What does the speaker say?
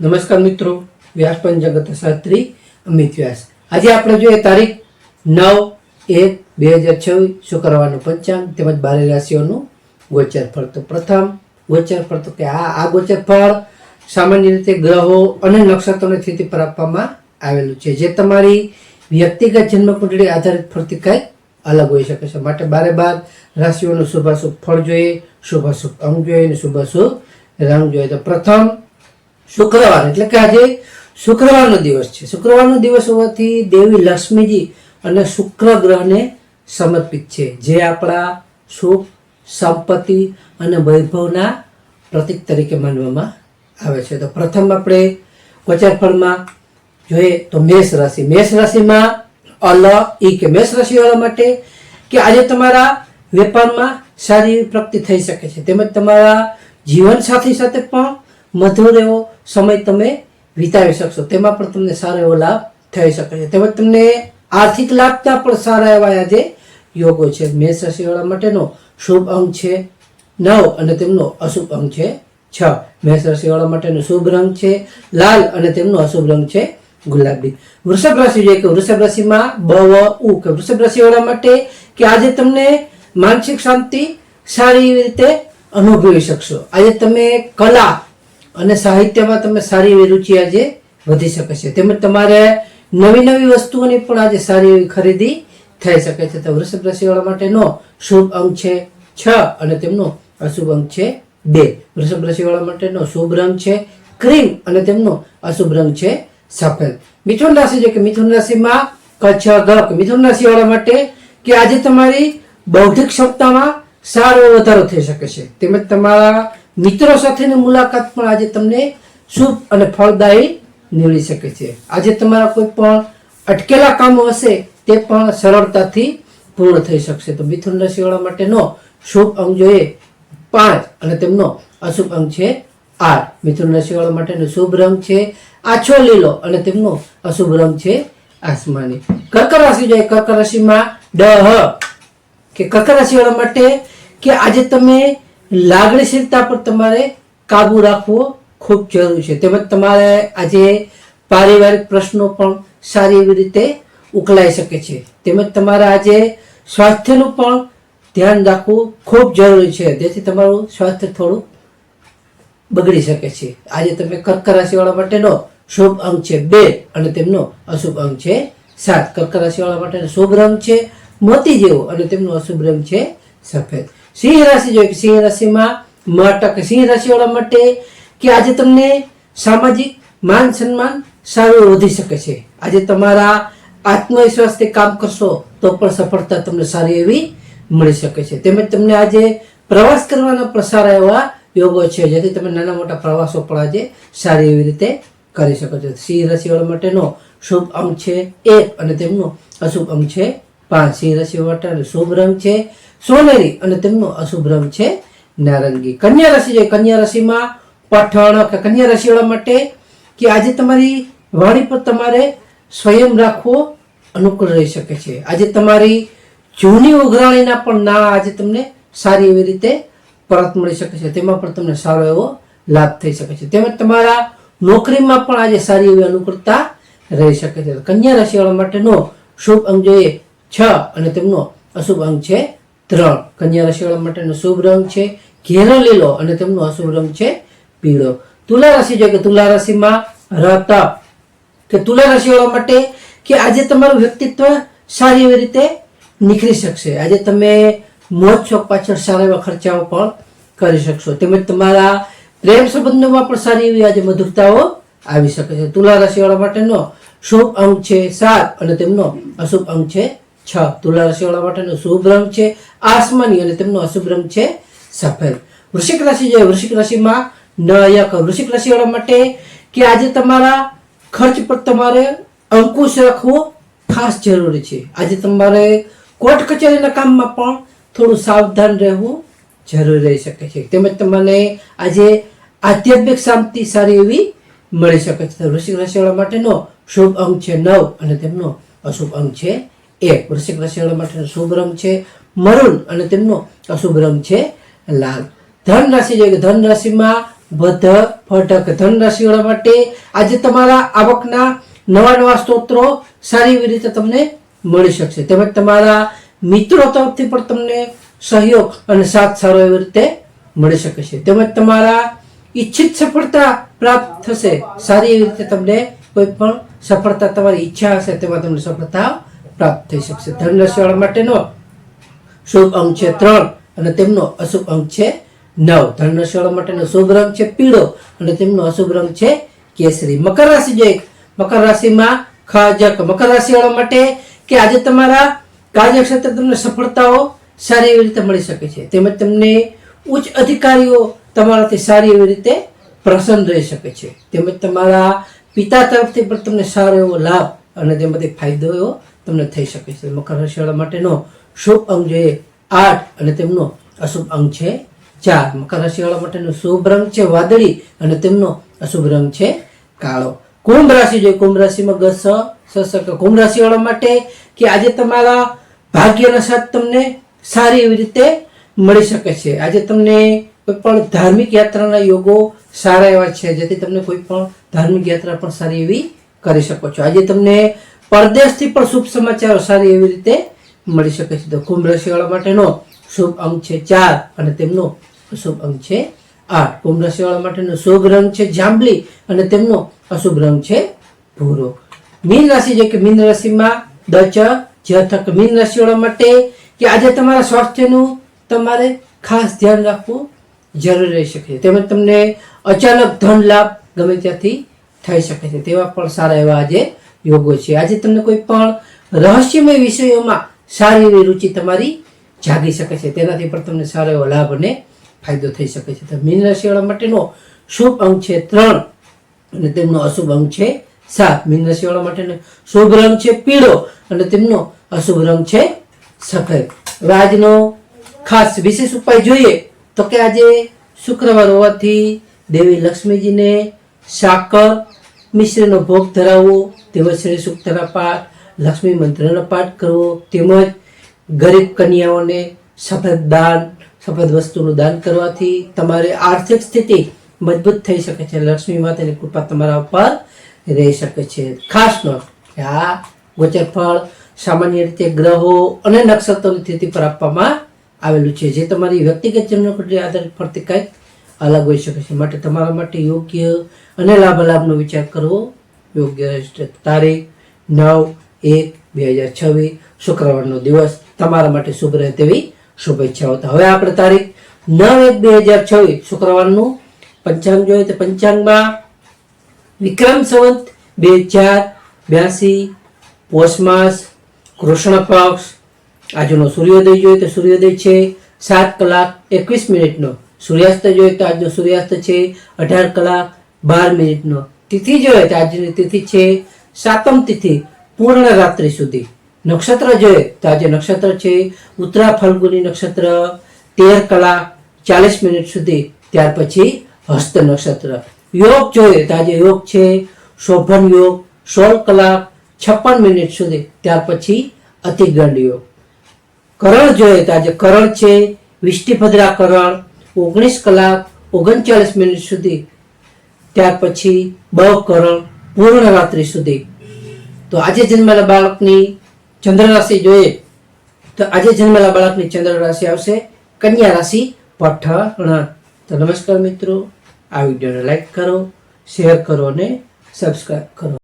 નમસ્કાર મિત્રો વ્યાસપંચ જગત શાસ્ત્રી અમિત વ્યાસ. આજે આપણે જોઈએ તારીખ નવ એક બે હજાર છવ્વીસ, શુક્રવારનું પંચાંગ તેમજ બારે રાશિઓનું ગોચર ફળ તો પ્રથમ ગોચર ફળ તો કે આ આ ગોચર ફળ સામાન્ય રીતે ગ્રહો અને નક્ષત્રોની સ્થિતિ પર આપવામાં આવેલું છે. જે તમારી વ્યક્તિગત જન્મ કુંડળી આધારિત ફળથી કંઈક અલગ હોઈ શકે છે. માટે બારે બાર રાશિઓનું શુભાશુભ ફળ જોઈએ, શુભાશુભ અંગ જોઈએ અને શુભાશુભ રંગ જોઈએ. તો પ્રથમ શુક્રવાર, એટલે કે આજે શુક્રવારનો દિવસ છે. શુક્રવારનો દિવસ હોવાથી દેવી લક્ષ્મીજી અને શુક્ર ગ્રહને સમર્પિત છે. જે આપણા સુખ, સંપત્તિ અને વૈભવના પ્રતીક તરીકે માનવામાં આવે છે. તો પ્રથમ આપણે ગોચરફળમાં જોઈએ તો મેષ રાશિ. મેષ રાશિમાં અલ ઈ કે મેષ રાશિવાળા માટે કે આજે તમારા વેપારમાં સારી એવી પ્રગતિ થઈ શકે છે. તેમજ તમારા જીવન સાથી સાથે પણ મધુર એવો સમય તમે વિતાવી શકશો. તેમાં પણ તમને સારો એવો લાભ થઈ શકે છે. તેમજ તમને આર્થિક લાભના પણ સારા એવા આજે યોગો છે. મેષ રાશિવાળા માટેનો શુભ અંક છે નવ અને તેમનો અશુભ અંક છે છ. મેષ રાશિવાળા માટેનો શુભ રંગ છે લાલ અને તેમનો અશુભ રંગ છે ગુલાબી. વૃષભ રાશિ જોઈએ કે વૃષભ રાશિમાં બ ઉ કે વૃષભ રાશિવાળા માટે કે આજે તમને માનસિક શાંતિ સારી રીતે અનુભવી શકશો. આજે તમે કલા અને સાહિત્યમાં તમે સારી એવી રુચિ આજે વધી શકે છે. તેમજ તમારે નવી નવી વસ્તુઓની પણ આજે સારી એવી ખરીદી થઈ શકે છે. તો વૃષભ રાશિવાળા માટેનો શુભ અંક છે છ અને તેમનો અશુભ અંક છે બે. વૃષભ રાશિવાળા માટેનો શુભ રંગ છે ક્રીમ અને તેમનો અશુભ રંગ છે સફેદ. મિથુન રાશિ છે કે મિથુન રાશિમાં કચ્છ ગક મિથુન રાશિવાળા માટે કે આજે તમારી બૌદ્ધિક ક્ષમતામાં સારો વધારો થઈ શકે છે. તેમજ તમારા મિત્રો સાથેની મુલાકાત પણ આજે તમને શુભ અને ફળદાયી નીવડી શકે છે. આજે તમારા કોઈ પણ અટકેલા કામો હશે તે પણ સરળતાથી પૂર્ણ થઈ શકશે. તો મિથુન રાશિવાળા માટેનો શુભ અંગ જોઈએ પાંચ અને તેમનો અશુભ અંગ છે આર. મિથુન રાશિવાળા માટેનો શુભ રંગ છે આછો લીલો અને તેમનો અશુભ રંગ છે આસમાની. કર્ક રાશિ જોઈએ. કર્ક રાશિમાં ડહ. કે કર્ક રાશિવાળા માટે કે આજે તમે લાગણીશીલતા પર તમારે કાબુ રાખવો ખૂબ જરૂરી છે. તેમજ તમારે આજે પારિવારિક પ્રશ્નો પણ સારી એવી રીતે ઉકલાઈ શકે છે. તેમજ તમારે આજે સ્વાસ્થ્યનું પણ ધ્યાન રાખવું ખૂબ જરૂરી છે. જેથી તમારું સ્વાસ્થ્ય થોડું બગડી શકે છે. આજે તમે કર્ક રાશિવાળા માટેનો શુભ અંક છે બે અને તેમનો અશુભ અંક છે સાત. કર્ક રાશિવાળા માટેનો શુભ રંગ છે મોતી જેવો અને તેમનો અશુભ રંગ છે સફેદ. સિંહ રાશિ જોઈએ કે સિંહ રાશિમાં મટક. સિંહ રાશિવાળા માટે કે આજે તમને સામાજિક માન સન્માન સારું વધી શકે છે. આજે તમારા આત્મવિશ્વાસથી કામ કરશો તો પણ સફળતા તમને સારી એવી મળી શકે છે. તેમજ તમને આજે પ્રવાસ કરવાના પણ સારા એવા યોગો છે. જેથી તમે નાના મોટા પ્રવાસો પણ આજે સારી એવી રીતે કરી શકો છો. સિંહ રાશિવાળા માટેનો શુભ અંક છે એક અને તેમનો અશુભ અંક છે પાંચ સિંહ રાશિ માટેનો શુભ રંગ છે, સોનેરી અને તેમનો અશુભ રંગ છે, નારંગી. કન્યા રાશિ છે, કન્યા રાશિમાં પઠણ કે કન્યા રાશિવાળા માટે કે આજે તમારી વાણી પર તમારે સ્વયં રાખવો અનુકૂળ રહી શકે છે. આજે તમારી જૂની ઉઘરાણીના પણ ના આજે તમને સારી એવી રીતે પરત મળી શકે છે. તેમાં પણ તમને સારો એવો લાભ થઈ શકે છે. તેમજ તમારા નોકરીમાં પણ આજે સારી એવી અનુકૂળતા રહી શકે છે. કન્યા રાશિવાળા માટેનો શુભ અંગ જોઈએ છ અને તેમનો અશુભ અંક છે ત્રણ. કન્યા રાશિવાળા માટેનો શુભ રંગ છે ઘેરો લીલો અને તેમનો અશુભ રંગ છે પીળો. તુલા રાશિ જોઈએ કે તુલા રાશિમાં રત કે તુલા રાશિવાળા માટે કે આજે તમારું વ્યક્તિત્વ સારી એવી રીતે નીકળી શકશે. આજે તમે મોજ શોખ પાછળ સારા એવા ખર્ચાઓ પણ કરી શકશો. તેમજ તમારા પ્રેમ સંબંધોમાં પણ સારી એવી આજે મધુરતાઓ આવી શકે છે. તુલા રાશિવાળા માટેનો શુભ અંક છે સાત અને તેમનો અશુભ અંક છે છ. તુલા રાશિવાળા માટેનો શુભ રંગ છે. આસમાની અને તેમનો અશુભ રંગ છે સફેદ. વૃશ્ચિક રાશિ જોઈએ વૃશ્ચિક રાશિમાં નયક વૃશ્ચિક રાશિવાળા માટે કે આજે તમારા ખર્ચ પર તમારે અંકુશ રાખવો ખાસ જરૂરી છે. આજે તમારે કોર્ટ કચેરીના કામમાં પણ થોડું સાવધાન રહેવું જરૂરી રહી શકે છે. તેમજ તમને આજે આધ્યાત્મિક શાંતિ સારી એવી મળી શકે છે. વૃશ્ચિક રાશિવાળા માટેનો શુભ અંક છે નવ અને તેમનો અશુભ અંક છે એક વૃશ્ચિક રાશિવાળા માટેનો શુભ રંગ છે મરૂન અને તેમનો અશુભ રંગ છે, લાલ. ધન રાશિ જોઈએ કે ધન રાશિમાં બધ, ફટક. ધન રાશિવાળા માટે આજે તમારા આવકના નવા નવા સ્ત્રોત્રો સારી એવી રીતે તમને મળી શકશે. તેમજ તમારા મિત્રો તરફથી પણ તમને સહયોગ અને સાથ સારો એવી રીતે મળી શકે છે. તેમજ તમારા ઈચ્છિત સફળતા પ્રાપ્ત થશે. સારી એવી રીતે તમને કોઈ પણ સફળતા, તમારી ઈચ્છા હશે તેમાં તમને સફળતા પ્રાપ્ત થઈ શકશે. ધન માટેનો શુભ અંક છે ત્રણ અને તેમનો અશુભ અંક છે નવ. ધન માટેનો શુભ રંગ છે પીળો અને તેમનો અશુભ રંગ છે કેસરી. મકર રાશિ જોઈએ મકર રાશિમાં ખાજક. મકર રાશિવાળા માટે કે આજે તમારા કાર્યક્ષેત્રે તમને સફળતાઓ સારી એવી રીતે મળી શકે છે. તેમજ તમને ઉચ્ચ અધિકારીઓ તમારાથી સારી એવી રીતે પ્રસન્ન રહી શકે છે. તેમજ તમારા પિતા તરફથી પણ તમને સારો એવો લાભ અને તેમાંથી ફાયદો એવો તમને થઈ શકે છે. મકર રાશિવાળા માટેનો શુભ અંગ જોઈએ આઠ અને તેમનો અશુભ અંગ છે ચાર. મકર રાશિવાળા માટેનો શુભ રંગ છે વાદળી અને તેમનો અશુભ રંગ છે કાળો. કુંભ રાશિ જોઈએ. કુંભ રાશિમાં ગસ, સ સ સ ક. કુંભ રાશિવાળા માટે કે આજે તમારા ભાગ્યના સાથ તમને સારી એવી રીતે મળી શકે છે. આજે તમને કોઈ પણ ધાર્મિક યાત્રાના યોગો સારા એવા છે, જેથી તમને કોઈ પણ ધાર્મિક યાત્રા પણ સારી એવી કરી શકો છો. આજે તમને પરદેશથી પણ શુભ સમાચારો સારી એવી રીતે મળી શકે છે. તો કુંભ રાશિવાળા માટેનો શુભ અંક છે ચાર અને તેમનો અશુભ અંક છે આઠ. કુંભ રાશિવાળા માટેનો શુભ રંગ છે જાંબલી અને તેમનો અશુભ રંગ છે ભૂરો. મીન રાશિ જે કે મીન રાશિમાં દચ જથક મીન રાશિવાળા માટે કે આજે તમારા સ્વાસ્થ્યનું તમારે ખાસ ધ્યાન રાખવું જરૂરી રહી શકે છે. તેમજ તમને અચાનક ધન લાભ ગમે ત્યાંથી થઈ શકે છે. તેવા પણ સારા એવા આજે યોગો છે. આજે તમને કોઈ પણ રહસ્યમય વિષયોમાં સારી એવી રુચિ તમારી જાગી શકે છે. તેનાથી પણ તમને સારો એવો લાભ અને ફાયદો થઈ શકે છે. તો મીન રાશિવાળા માટેનો શુભ અંક છે ત્રણ અને તેમનો અશુભ અંક છે સાત. મીન રાશિવાળા માટેનો શુભ રંગ છે પીળો અને તેમનો અશુભ રંગ છે સફેદ. હવે આજનો ખાસ વિશેષ ઉપાય જોઈએ તો કે આજે શુક્રવાર હોવાથી દેવી લક્ષ્મીજીને સાકર મિશ્રનો ભોગ ધરાવવો તેમજ શ્રી સૂક્તના પાઠ, લક્ષ્મી મંત્રનો પાઠ કરવો, તેમજ ગરીબ કન્યાઓને સફેદ દાન, સફેદ વસ્તુનું દાન કરવાથી તમારી આર્થિક સ્થિતિ મજબૂત થઈ શકે છે. લક્ષ્મી માતાની કૃપા તમારા ઉપર રહી શકે છે. ખાસ નોંધ કે આ ગોચર ફળ સામાન્ય રીતે ગ્રહો અને નક્ષત્રોની સ્થિતિ પર આપવામાં આવેલું છે. જે તમારી વ્યક્તિગત જન્મકુંડળી આધારિત ફરતી કંઈક અલગ હોઈ શકે છે. માટે તમારા માટે યોગ્ય અને લાભ લાભનો વિચાર કરવો યોગ્ય તારીખ નવ એક બે હજાર છવ્વીસ, શુક્રવારનો દિવસ. તમારા માટે શુભ રહે તેવી શુભેચ્છાઓ. તો હવે આપણે તારીખ નવ એક બે હજાર છવ્વીસ, શુક્રવારનું પંચાંગ જોઈએ તો પંચાંગમાં વિક્રમ સંવત બે હજાર બ્યાસી, પોષ માસ, કૃષ્ણ પક્ષ. આજનો સૂર્યોદય જોઈએ તો સૂર્યોદય છે સાત કલાક એકવીસ મિનિટનો. સૂર્યાસ્ત જોઈએ તો આજનો સૂર્યાસ્ત છે અઢાર કલાક બાર મિનિટનો. તિથિ જોઈએ તો આજની તિથિ છે સાતમ તિથિ, પૂર્ણ રાત્રિ સુધી. નક્ષત્ર જોઈએ તો આજે નક્ષત્ર છે, ઉત્તરા ફલ્ગુની નક્ષત્ર, તેર કલાક ચાલીસ મિનિટ સુધી, ત્યાર પછી હસ્ત નક્ષત્ર. યોગ જોઈએ તો આજે યોગ છે, શોભન યોગ, સોળ કલાક છપ્પન મિનિટ સુધી, ત્યાર પછી અતિગંડ યોગ. કરણ જોઈએ તો આજે કરણ છે વિષ્ટિભદ્રા કરણ ઓગણીસ કલાક, ઓગણચાલીસ મિનિટ સુધી ત્યાર પછી બ કરણ પૂર્ણ રાત્રિ સુધી. તો આજે જન્મેલા બાળકની ચંદ્ર રાશિ જોઈએ. તો આજે જન્મેલા બાળકની ચંદ્ર રાશિ આવશે કન્યા રાશિ પઠણ. તો નમસ્કાર મિત્રો, આ વિડીયોને લાઈક કરો, શેર કરો અને સબસ્ક્રાઈબ કરો.